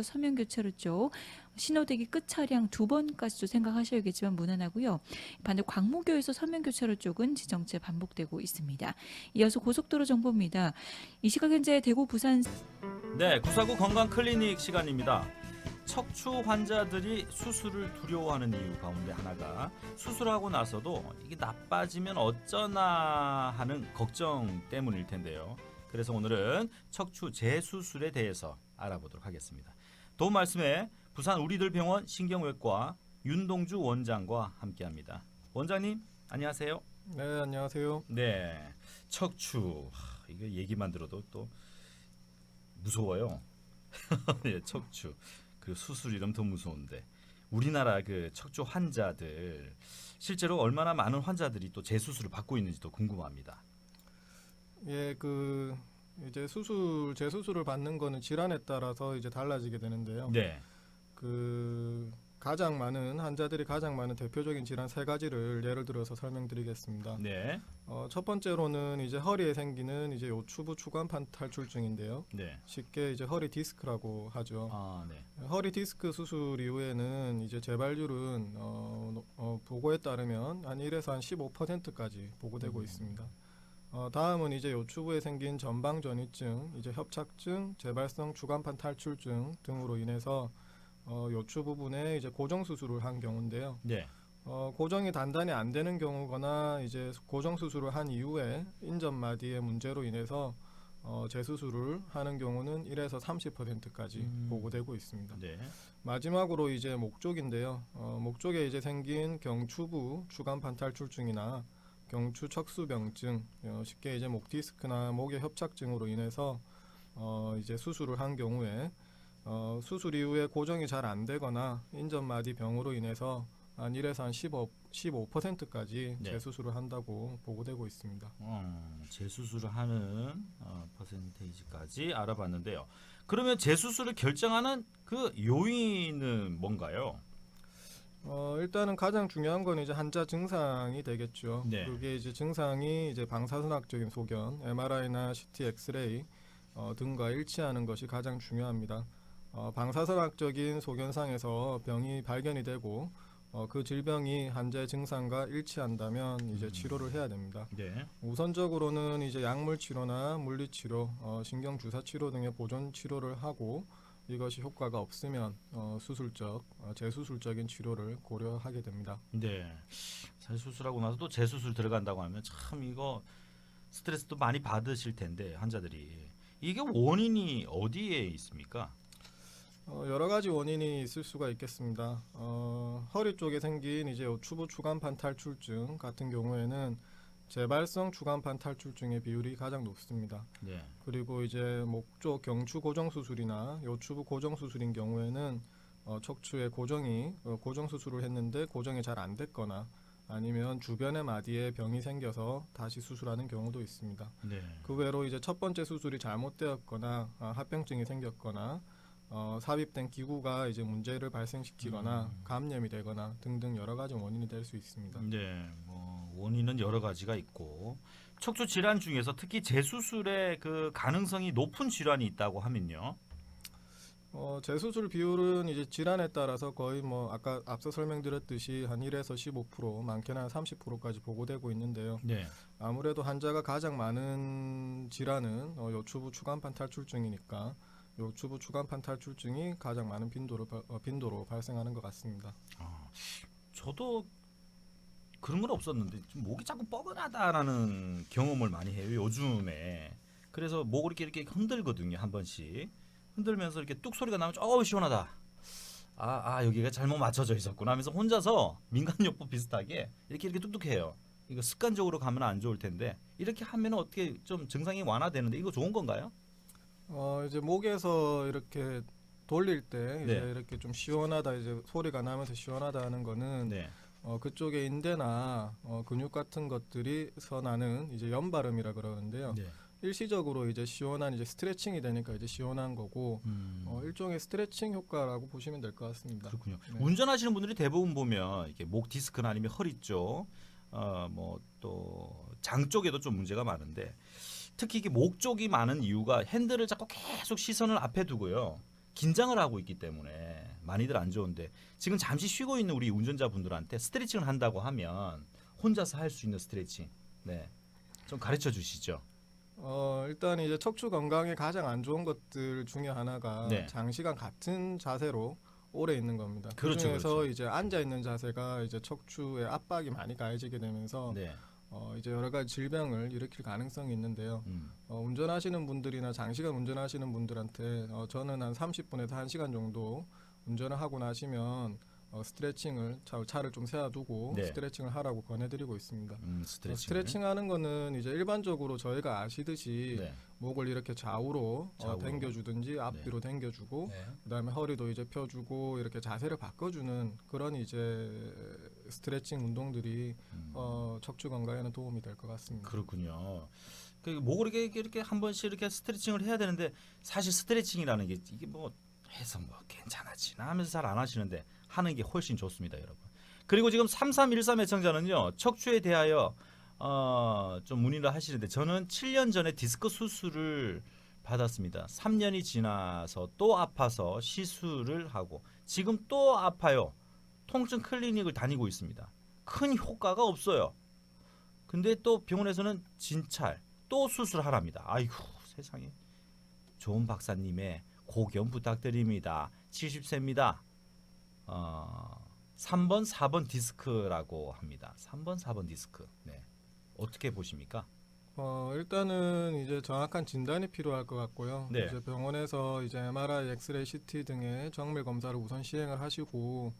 교차로에서 서면 교차로 쪽 신호대기 끝 차량 두 번까지도 생각하셔야겠지만 무난하고요. 반대 광무교에서 서면 교차로 쪽은 지정체 반복되고 있습니다. 이어서 고속도로 정보입니다. 이 시각 현재 대구 부산 네, 구사구 건강 클리닉 시간입니다. 척추 환자들이 수술을 두려워하는 이유 가운데 하나가 수술하고 나서도 이게 나빠지면 어쩌나 하는 걱정 때문일 텐데요. 그래서 오늘은 척추 재수술에 대해서 알아보도록 하겠습니다. 도움 말씀에 부산 우리들 병원 신경외과 윤동주 원장과 함께합니다. 원장님 안녕하세요. 네, 안녕하세요. 네, 척추 하, 이거 얘기만 들어도 또 무서워요. 네, 척추 그 수술 이름 더 무서운데 우리나라 그 척추 환자들 실제로 얼마나 많은 환자들이 또 재수술을 받고 있는지도 궁금합니다. 예, 그 이제 수술 재수술을 받는 거는 질환에 따라서 이제 달라지게 되는데요. 네, 그 가장 많은 환자들이 가장 많은 대표적인 질환 세 가지를 예를 들어서 설명드리겠습니다. 네, 어, 첫 번째로는 이제 허리에 생기는 이제 요추부 추간판 탈출증인데요. 네. 쉽게 이제 허리 디스크라고 하죠. 아, 네. 허리 디스크 수술 이후에는 이제 재발률은 어, 노- 어, 보고에 따르면 한 1에서 한 15%까지 보고되고 음. 있습니다. 어, 다음은 이제 요추부에 생긴 전방 전이증, 이제 협착증, 재발성 주간판 탈출증 등으로 인해서 어, 요추 부분에 이제 고정 수술을 한 경우인데요. 네. 어, 고정이 단단히 안 되는 경우거나 이제 고정 수술을 한 이후에 인전 마디의 문제로 인해서 어, 재수술을 하는 경우는 1에서 30%까지 음. 보고되고 있습니다. 네. 마지막으로 이제 목 쪽인데요. 어, 목 쪽에 이제 생긴 경추부 추간판 탈출증이나 경추 척수병증, 어, 쉽게 이제 목 디스크나 목의 협착증으로 인해서 어, 이제 수술을 한 경우에 어, 수술 이후에 고정이 잘 안 되거나 인전 마디 병으로 인해서 한 1에서 한 15, 15%까지 네. 재수술을 한다고 보고되고 있습니다. 어, 재수술을 하는 어, 퍼센테이지까지 알아봤는데요. 그러면 재수술을 결정하는 그 요인은 뭔가요? 어, 일단은 가장 중요한 건 이제 환자 증상이 되겠죠. 네. 그게 이제 증상이 이제 방사선학적인 소견, MRI나 CT, 엑스레이 어, 등과 일치하는 것이 가장 중요합니다. 어, 방사선학적인 소견상에서 병이 발견이 되고 어, 그 질병이 환자의 증상과 일치한다면 이제 음. 치료를 해야 됩니다. 네. 우선적으로는 이제 약물 치료나 물리 치료, 어, 신경 주사 치료 등의 보존 치료를 하고 이것이 효과가 없으면 어, 수술적, 어, 재수술적인 치료를 고려하게 됩니다. 네. 재수술하고 나서 또 재수술 들어간다고 하면 참 이거 스트레스도 많이 받으실 텐데 환자들이 이게 원인이 어디에 있습니까? 어, 여러 가지 원인이 있을 수가 있겠습니다. 어, 허리 쪽에 생긴 이제 추부 추간판 탈출증 같은 경우에는 재발성 추간판 탈출증의 비율이 가장 높습니다. 네. 그리고 이제 목쪽 경추 고정 수술이나 요추부 고정 수술인 경우에는 어, 척추의 고정이 어, 고정 수술을 했는데 고정이 잘 안 됐거나 아니면 주변의 마디에 병이 생겨서 다시 수술하는 경우도 있습니다. 네. 그 외로 이제 첫 번째 수술이 잘못되었거나 아, 합병증이 생겼거나 어, 삽입된 기구가 이제 문제를 발생시키거나 음. 감염이 되거나 등등 여러 가지 원인이 될 수 있습니다. 네. 뭐 원인은 여러 가지가 있고 척추 질환 중에서 특히 재수술의 그 가능성이 높은 질환이 있다고 하면요. 어, 재수술 비율은 이제 질환에 따라서 거의 뭐 아까 앞서 설명드렸듯이 한 1에서 15% 많게는 한 30%까지 보고되고 있는데요. 네. 아무래도 환자가 가장 많은 질환은 어, 요추부 추간판 탈출증이니까 요추부 추간판 탈출증이 가장 많은 빈도로 발- 어, 빈도로 발생하는 것 같습니다. 아, 저도 그런 건 없었는데 좀 목이 자꾸 뻐근하다라는 경험을 많이 해요 요즘에 그래서 목을 이렇게 이렇게 흔들거든요 한 번씩 흔들면서 이렇게 뚝 소리가 나면 어우 시원하다 아, 아 여기가 잘못 맞춰져 있었구나 하면서 혼자서 민간요법 비슷하게 이렇게 이렇게 뚝뚝해요 이거 습관적으로 가면 안 좋을 텐데 이렇게 하면 어떻게 좀 증상이 완화되는데 이거 좋은 건가요? 어, 이제 목에서 이렇게 돌릴 때 이제 네. 이렇게 좀 시원하다 이제 소리가 나면서 시원하다 하는 거는 네. 어, 그쪽에 인대나 어, 근육 같은 것들이 서 나는 이제 연발음이라 그러는데요. 네. 일시적으로 이제 시원한 이제 스트레칭이 되니까 이제 시원한 거고 음. 어, 일종의 스트레칭 효과라고 보시면 될 것 같습니다. 그렇군요. 네. 운전하시는 분들이 대부분 보면 이렇게 목 디스크나 아니면 허리 쪽, 어 뭐 또 장 쪽에도 좀 문제가 많은데 특히 이게 목 쪽이 많은 이유가 핸들을 자꾸 계속 시선을 앞에 두고요. 긴장을 하고 있기 때문에 많이들 안 좋은데 지금 잠시 쉬고 있는 우리 운전자분들한테 스트레칭을 한다고 하면 혼자서 할 수 있는 스트레칭, 네, 좀 가르쳐 주시죠. 어, 일단 이제 척추 건강에 가장 안 좋은 것들 중에 하나가 네. 장시간 같은 자세로 오래 있는 겁니다. 그렇죠, 그중에서 그렇죠. 이제 앉아 있는 자세가 이제 척추에 압박이 많이 가해지게 되면서 네, 어, 이제 여러 가지 질병을 일으킬 가능성이 있는데요. 음, 어, 운전하시는 분들이나 장시간 운전하시는 분들한테 어, 저는 한 30분에서 1시간 정도 운전을 하고 나시면 어, 스트레칭을 차, 차를 좀 세워두고 네. 스트레칭을 하라고 권해드리고 있습니다. 음, 어, 스트레칭. 스트레칭 하는 거는 이제 일반적으로 저희가 아시듯이 네, 목을 이렇게 좌우로, 좌우로. 어, 당겨주든지 앞뒤로 당겨주고 네. 그다음에 허리도 이제 펴주고 이렇게 자세를 바꿔주는 그런 이제 스트레칭 운동들이 음. 어, 척추 건강에는 도움이 될 것 같습니다. 그렇군요. 그 목을 이렇게 이렇게 한 번씩 이렇게 스트레칭을 해야 되는데 사실 스트레칭이라는 게 이게 뭐 해서 뭐 괜찮아지나 하면서 잘 안 하시는데 하는 게 훨씬 좋습니다, 여러분. 그리고 지금 3313 애청자는요. 척추에 대하여 어, 좀 문의를 하시는데 저는 7년 전에 디스크 수술을 받았습니다. 3년이 지나서 또 아파서 시술을 하고 지금 또 아파요. 통증 클리닉을 다니고 있습니다. 큰 효과가 없어요. 근데 또 병원에서는 진찰 또 수술하랍니다. 아이고 세상에 좋은 박사님의 고견 부탁드립니다. 70세입니다. 어, 3번 4번 디스크라고 합니다. 3번 4번 디스크. 네. 어떻게 보십니까? 어, 일단은 이제 정확한 진단이 필요할 것 같고요. 네. 이제 병원에서 이제 MRI, 엑스레이, CT 등의 정밀 검사를 우선 시행을 하시고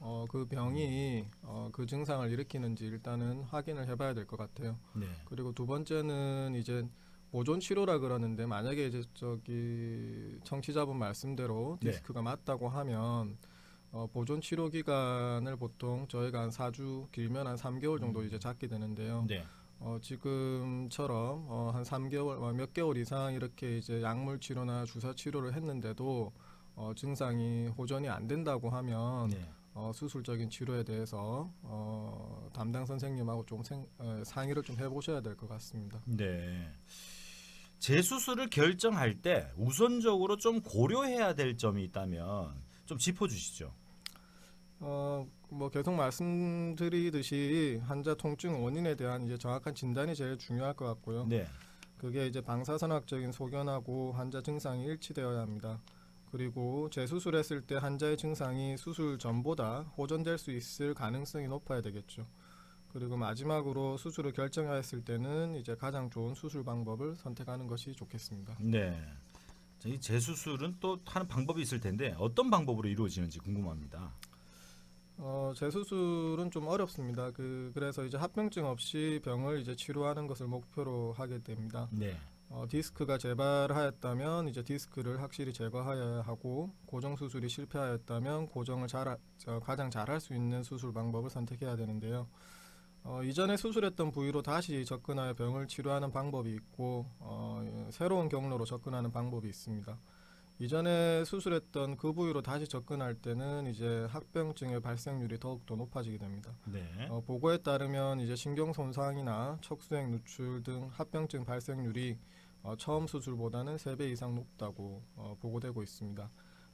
어, 그 병이 어, 그 증상을 일으키는지 일단은 확인을 해봐야 될 것 같아요. 네. 그리고 두 번째는 이제 보존 치료라 그러는데 만약에 이제 저기 청취자분 말씀대로 네. 디스크가 맞다고 하면 어, 보존 치료 기간을 보통 저희가 한 4주 길면 한 3개월 정도 음. 이제 잡게 되는데요. 네. 어, 지금처럼 어, 한 3개월, 어, 몇 개월 이상 이렇게 이제 약물 치료나 주사 치료를 했는데도 어, 증상이 호전이 안 된다고 하면 네. 어, 수술적인 치료에 대해서 어, 담당 선생님하고 좀 생, 어, 상의를 좀 해보셔야 될 것 같습니다. 네. 재수술을 결정할 때 우선적으로 좀 고려해야 될 점이 있다면 좀 짚어 주시죠. 어, 뭐 계속 말씀드리듯이 환자 통증 원인에 대한 이제 정확한 진단이 제일 중요할 것 같고요. 네. 그게 이제 방사선학적인 소견하고 환자 증상이 일치되어야 합니다. 그리고 재수술했을 때 환자의 증상이 수술 전보다 호전될 수 있을 가능성이 높아야 되겠죠. 그리고 마지막으로 수술을 결정하였을 때는 이제 가장 좋은 수술 방법을 선택하는 것이 좋겠습니다. 네. 자, 이 재수술은 또 하는 방법이 있을 텐데 어떤 방법으로 이루어지는지 궁금합니다. 어, 재수술은 좀 어렵습니다. 그 그래서 이제 합병증 없이 병을 이제 치료하는 것을 목표로 하게 됩니다. 네. 어, 디스크가 재발하였다면 이제 디스크를 확실히 제거하여야 하고 고정 수술이 실패하였다면 고정을 잘 저, 가장 잘할 수 있는 수술 방법을 선택해야 되는데요. 어, 이전에 수술했던 부위로 다시 접근하여 병을 치료하는 방법이 있고 어, 예, 새로운 경로로 접근하는 방법이 있습니다. 이전에 수술했던 그 부위로 다시 접근할 때는 이제 합병증의 발생률이 더욱더 높아지게 됩니다. 네. 어, 보고에 따르면 이제 신경 손상이나 척수액 누출 등 합병증 발생률이 어, 처음 수술보다는 3배 이상 높다고 어, 보고되고 있습니다.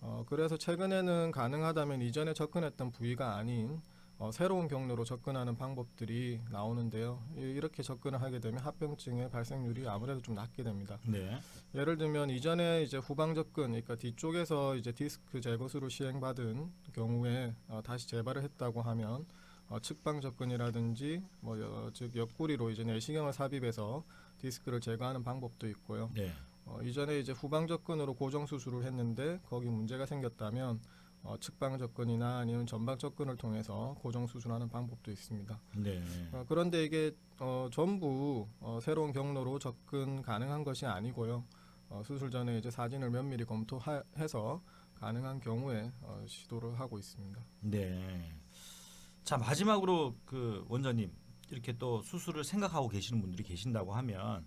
어, 그래서 최근에는 가능하다면 이전에 접근했던 부위가 아닌 어, 새로운 경로로 접근하는 방법들이 나오는데요. 이- 이렇게 접근을 하게 되면 합병증의 발생률이 아무래도 좀 낮게 됩니다. 네. 예를 들면 이전에 이제 후방 접근, 그러니까 뒤쪽에서 이제 디스크 제거술을 시행받은 경우에 어, 다시 재발을 했다고 하면 어, 측방 접근이라든지 뭐 여, 즉 옆구리로 이제 내시경을 삽입해서 디스크를 제거하는 방법도 있고요. 네. 어, 이전에 이제 후방 접근으로 고정 수술을 했는데 거기 문제가 생겼다면 어, 측방 접근이나 아니면 전방 접근을 통해서 고정 수술하는 방법도 있습니다. 네. 어, 그런데 이게 어, 전부 어, 새로운 경로로 접근 가능한 것이 아니고요. 어, 수술 전에 이제 사진을 면밀히 검토해서 가능한 경우에 어, 시도를 하고 있습니다. 네. 자 마지막으로 그 원장님 이렇게 또 수술을 생각하고 계시는 분들이 계신다고 하면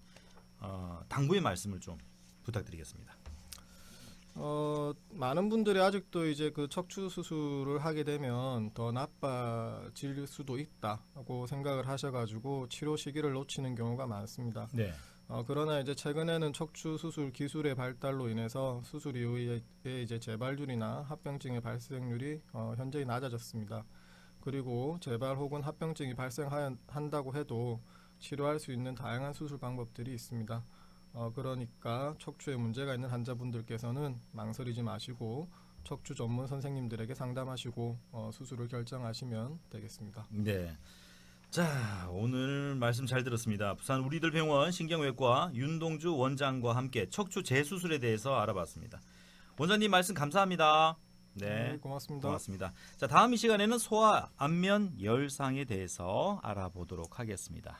어, 당부의 말씀을 좀 부탁드리겠습니다. 어, 많은 분들이 아직도 이제 그 척추 수술을 하게 되면 더 나빠질 수도 있다고 생각을 하셔가지고 치료 시기를 놓치는 경우가 많습니다. 네. 어, 그러나 이제 최근에는 척추 수술 기술의 발달로 인해서 수술 이후에 이제 재발률이나 합병증의 발생률이 어, 현저히 낮아졌습니다. 그리고 재발 혹은 합병증이 발생한다고 해도 치료할 수 있는 다양한 수술 방법들이 있습니다. 어, 그러니까 척추에 문제가 있는 환자분들께서는 망설이지 마시고 척추 전문 선생님들에게 상담하시고 어, 수술을 결정하시면 되겠습니다. 네. 자, 오늘 말씀 잘 들었습니다. 부산 우리들 병원 신경외과 윤동주 원장과 함께 척추 재수술에 대해서 알아봤습니다. 원장님 말씀 감사합니다. 네. 고맙습니다. 고맙습니다. 자, 다음 이 시간에는 소아 안면 열상에 대해서 알아보도록 하겠습니다.